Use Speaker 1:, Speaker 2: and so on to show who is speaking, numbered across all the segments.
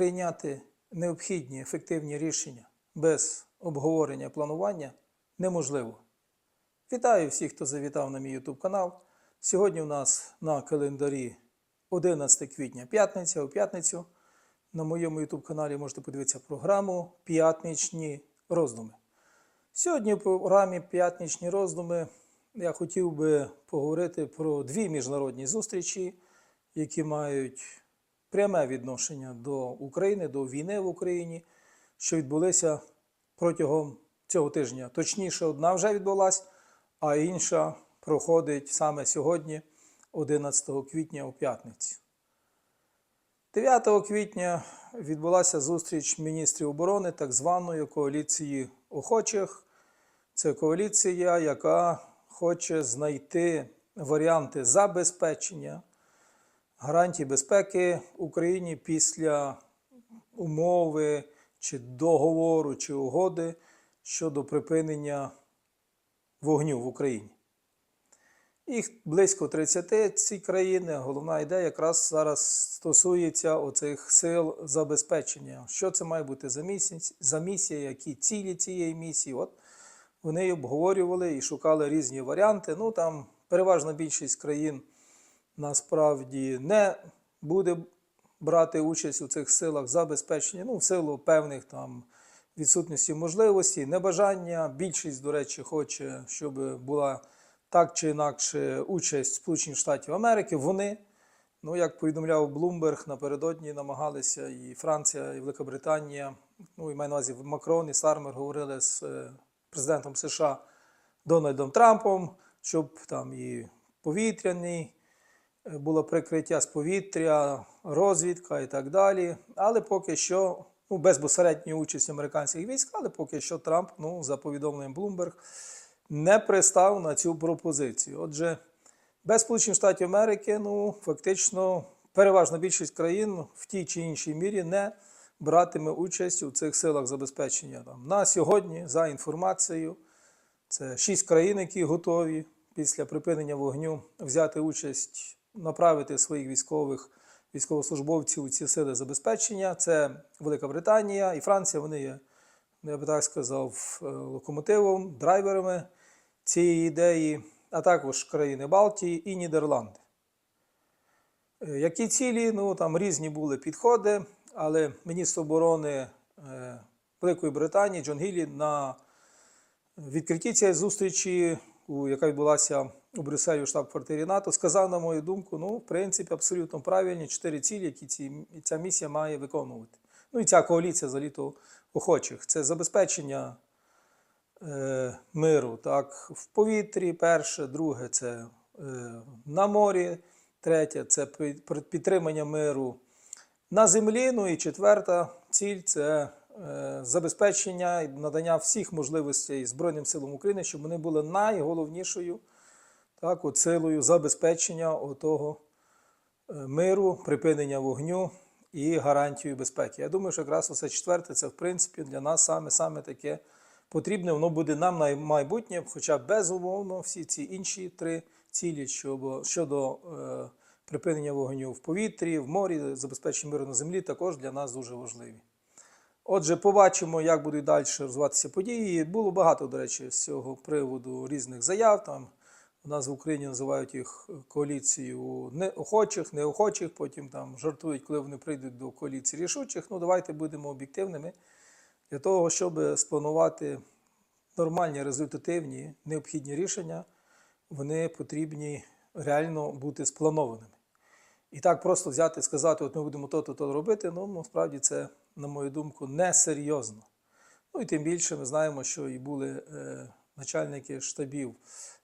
Speaker 1: прийняти необхідні ефективні рішення без обговорення планування неможливо. Вітаю всіх, хто завітав на мій YouTube канал. Сьогодні у нас на календарі 11 квітня п'ятниця. У п'ятницю на моєму YouTube каналі можете подивитися програму П'ятничні роздуми. Сьогодні в програмі П'ятничні роздуми я хотів би поговорити про дві міжнародні зустрічі, які мають пряме відношення до України, до війни в Україні, що відбулися протягом цього тижня. Точніше, одна вже відбулася, а інша проходить саме сьогодні, 11 квітня у п'ятницю. 9 квітня відбулася зустріч міністрів оборони так званої коаліції охочих. Це коаліція, яка хоче знайти варіанти забезпечення гарантій безпеки Україні після умови чи договору чи угоди щодо припинення вогню в Україні. Їх близько 30 ці країни. Головна ідея якраз зараз стосується оцих сил забезпечення. Що це має бути за місія, за місія, які цілі цієї місії? От вони обговорювали і шукали різні варіанти. Ну там переважна більшість країн насправді не буде брати участь у цих силах забезпечення, ну, в силу певних там відсутності можливостей, небажання. Більшість, до речі, хоче, щоб була так чи інакше участь Сполучених Штатів Америки. Вони, ну як повідомляв Блумберг, напередодні намагалися і Франція, і Великобританія, ну і маю на увазі Макрон і Сармер говорили з е, президентом США Дональдом Трампом, щоб там і повітряний було прикриття з повітря, розвідка і так далі. Але поки що, ну, безпосередньої участі американських військ, але поки що Трамп, ну, за повідомленням Bloomberg, не пристав на цю пропозицію. Отже, без Сполучених Штатів Америки, ну, фактично, переважна більшість країн в тій чи іншій мірі не братиме участь у цих силах забезпечення. Там, на сьогодні, за інформацією, це шість країн, які готові після припинення вогню взяти участь, направити своїх військових військовослужбовців у ці сили забезпечення. Це Велика Британія і Франція. Вони є, я би так сказав, е, локомотивом, драйверами цієї ідеї, а також країни Балтії і Нідерланди. Е, Які цілі? Ну там різні були підходи, але міністр оборони е, Великої Британії Джон Гіллі на відкритті цієї зустрічі, яка відбулася у Брюсселі у штаб-квартирі НАТО, сказав, на мою думку, ну, в принципі, абсолютно правильні чотири цілі, які ці, ця місія має виконувати. Ну і ця коаліція заліто охочих. Це забезпечення е, миру так, в повітрі, перше, друге це е, на морі, третє це підтримання миру на землі. Ну і четверта ціль це забезпечення і надання всіх можливостей Збройним силам України, щоб вони були найголовнішою так, от забезпечення того миру, припинення вогню і гарантію безпеки. Я думаю, що якраз оце четверте, це в принципі для нас саме, саме таке потрібне. Воно буде нам на майбутнє, хоча безумовно всі ці інші три цілі щодо, щодо е, припинення вогню в повітрі, в морі, забезпечення миру на землі також для нас дуже важливі. Отже, побачимо, як будуть далі розвиватися події. Було багато, до речі, з цього приводу різних заяв. Там у нас в Україні називають їх коаліцією неохочих, неохочих, потім там жартують, коли вони прийдуть до коаліції рішучих. Ну, давайте будемо об'єктивними для того, щоб спланувати нормальні, результативні, необхідні рішення, вони потрібні реально бути спланованими. І так просто взяти і сказати, от ми будемо то-то, то робити, ну насправді це, на мою думку, несерйозно. Ну і тим більше ми знаємо, що і були е, начальники штабів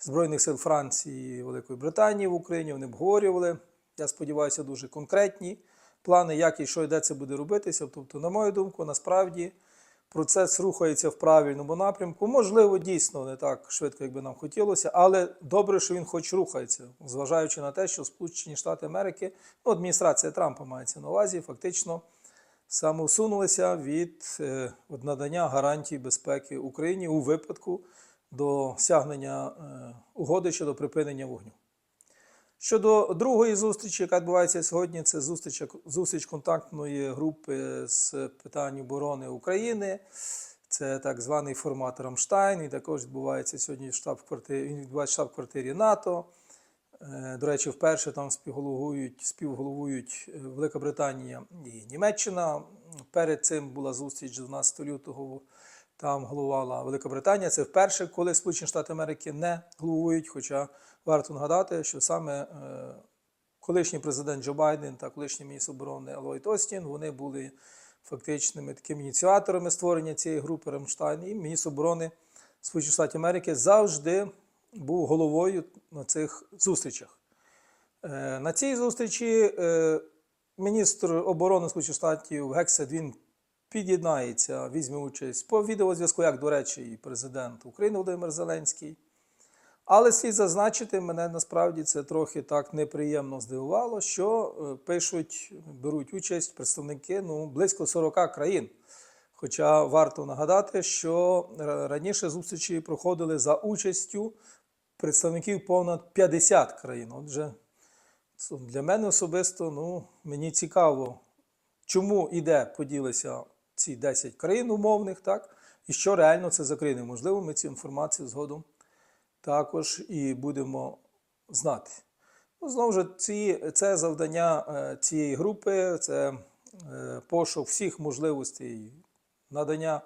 Speaker 1: Збройних сил Франції і Великої Британії в Україні, вони обговорювали, я сподіваюся, дуже конкретні плани, як і що і де це буде робитися. Тобто, на мою думку, насправді процес рухається в правильному напрямку. Можливо, дійсно не так швидко, як би нам хотілося, але добре, що він хоч рухається, зважаючи на те, що Сполучені Штати Америки, ну, адміністрація Трампа мається на увазі, фактично самоусунулися від е, надання гарантій безпеки Україні у випадку досягнення е, угоди щодо припинення вогню. Щодо другої зустрічі, яка відбувається сьогодні, це зустріч, зустріч контактної групи з питань оборони України. Це так званий формат Рамштайн. І також відбувається сьогодні штаб-квартирі. Він відбувається штаб-квартирі НАТО. Е, До речі, вперше там співголовують, співголовують е, Велика Британія і Німеччина. Перед цим була зустріч 12 лютого. Там головувала Велика Британія. Це вперше, коли Сполучені Штати Америки не головують. Хоча варто нагадати, що саме е, колишній президент Джо Байден та колишній міністр оборони Ллойд Остін вони були фактичними такими ініціаторами створення цієї групи Рамштайн. І міністр оборони Сполучених Штатів Америки завжди був головою на цих зустрічах. Е, На цій зустрічі е, міністр оборони Сполучених Штатів Гексет він під'єднається, візьме участь по відеозв'язку, як, до речі, і президент України Володимир Зеленський. Але слід зазначити, мене насправді це трохи так неприємно здивувало, що е, пишуть, беруть участь представники ну, близько 40 країн. Хоча варто нагадати, що раніше зустрічі проходили за участю представників понад 50 країн. Отже, для мене особисто ну, мені цікаво, чому і де поділися ці 10 країн умовних, так? і що реально це за країни. Можливо, ми цю інформацію згодом також і будемо знати. Ну, знову ж, ці, це завдання е, цієї групи, це е, пошук всіх можливостей надання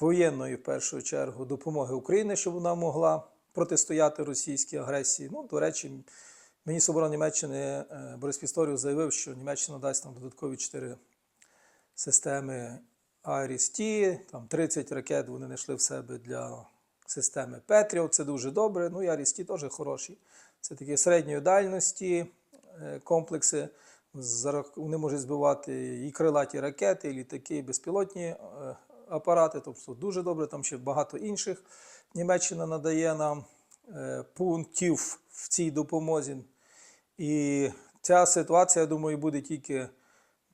Speaker 1: воєнної, в першу чергу, допомоги Україні, щоб вона могла протистояти російській агресії. Ну, до речі, міністр оборони Німеччини е, Борис Пісторіус заявив, що Німеччина дасть нам додаткові 4 системи IRIS-T, там 30 ракет вони знайшли в себе для системи Patriot, це дуже добре. Ну і IRIS-T теж хороші. Це такі середньої дальності е, комплекси. Вони можуть збивати і крилаті ракети, і літаки, і безпілотні е, апарати. Тобто дуже добре, там ще багато інших. Німеччина надає нам е, пунктів в цій допомозі. І ця ситуація, я думаю, буде тільки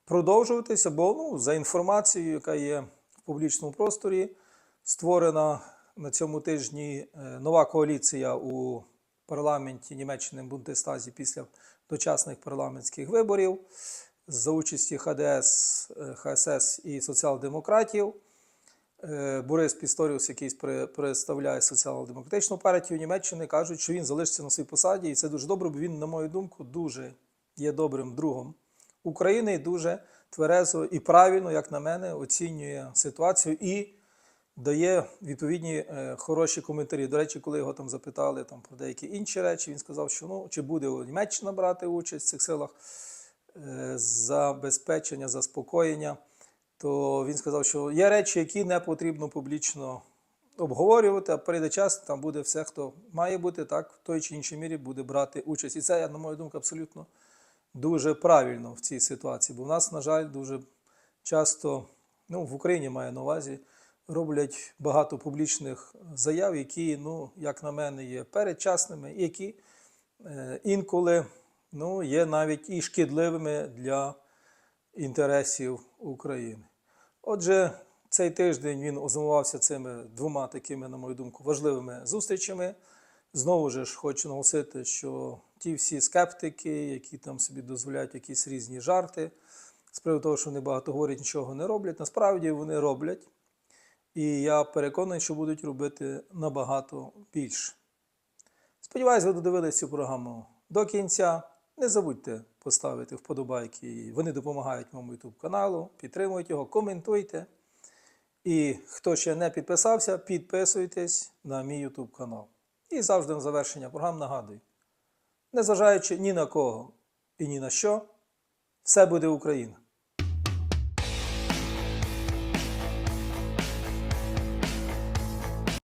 Speaker 1: продовжуватися, бо ну, за інформацією, яка є в публічному просторі, створена на цьому тижні е, нова коаліція у парламенті Німеччини Бундестазі після дочасних парламентських виборів за участі ХДС, ХСС і соціал-демократів. Е, Борис Пісторіус, який представляє соціал-демократичну партію Німеччини, кажуть, що він залишиться на своїй посаді, і це дуже добре, бо він, на мою думку, дуже є добрим другом України і дуже тверезо і правильно, як на мене, оцінює ситуацію і дає відповідні е, хороші коментарі. До речі, коли його там запитали там, про деякі інші речі, він сказав, що ну, чи буде Німеччина брати участь в цих силах е, забезпечення, заспокоєння, то він сказав, що є речі, які не потрібно публічно обговорювати, а прийде час, там буде все, хто має бути, так, в той чи іншій мірі буде брати участь. І це, на мою думку, абсолютно дуже правильно в цій ситуації. Бо в нас, на жаль, дуже часто, ну, в Україні маю на увазі, роблять багато публічних заяв, які, ну, як на мене, є передчасними, і які е, інколи ну, є навіть і шкідливими для інтересів України. Отже, цей тиждень він озумувався цими двома такими, на мою думку, важливими зустрічами. Знову ж хочу наголосити, що ті всі скептики, які там собі дозволяють якісь різні жарти, з приводу того, що вони багато говорять, нічого не роблять, насправді вони роблять. І я переконаний, що будуть робити набагато більше. Сподіваюсь, ви додивились цю програму до кінця. Не забудьте поставити вподобайки. Вони допомагають моєму YouTube каналу. підтримують його, коментуйте. І хто ще не підписався, підписуйтесь на мій YouTube канал. І завжди на завершення програм нагадую: незважаючи ні на кого і ні на що, все буде Україна.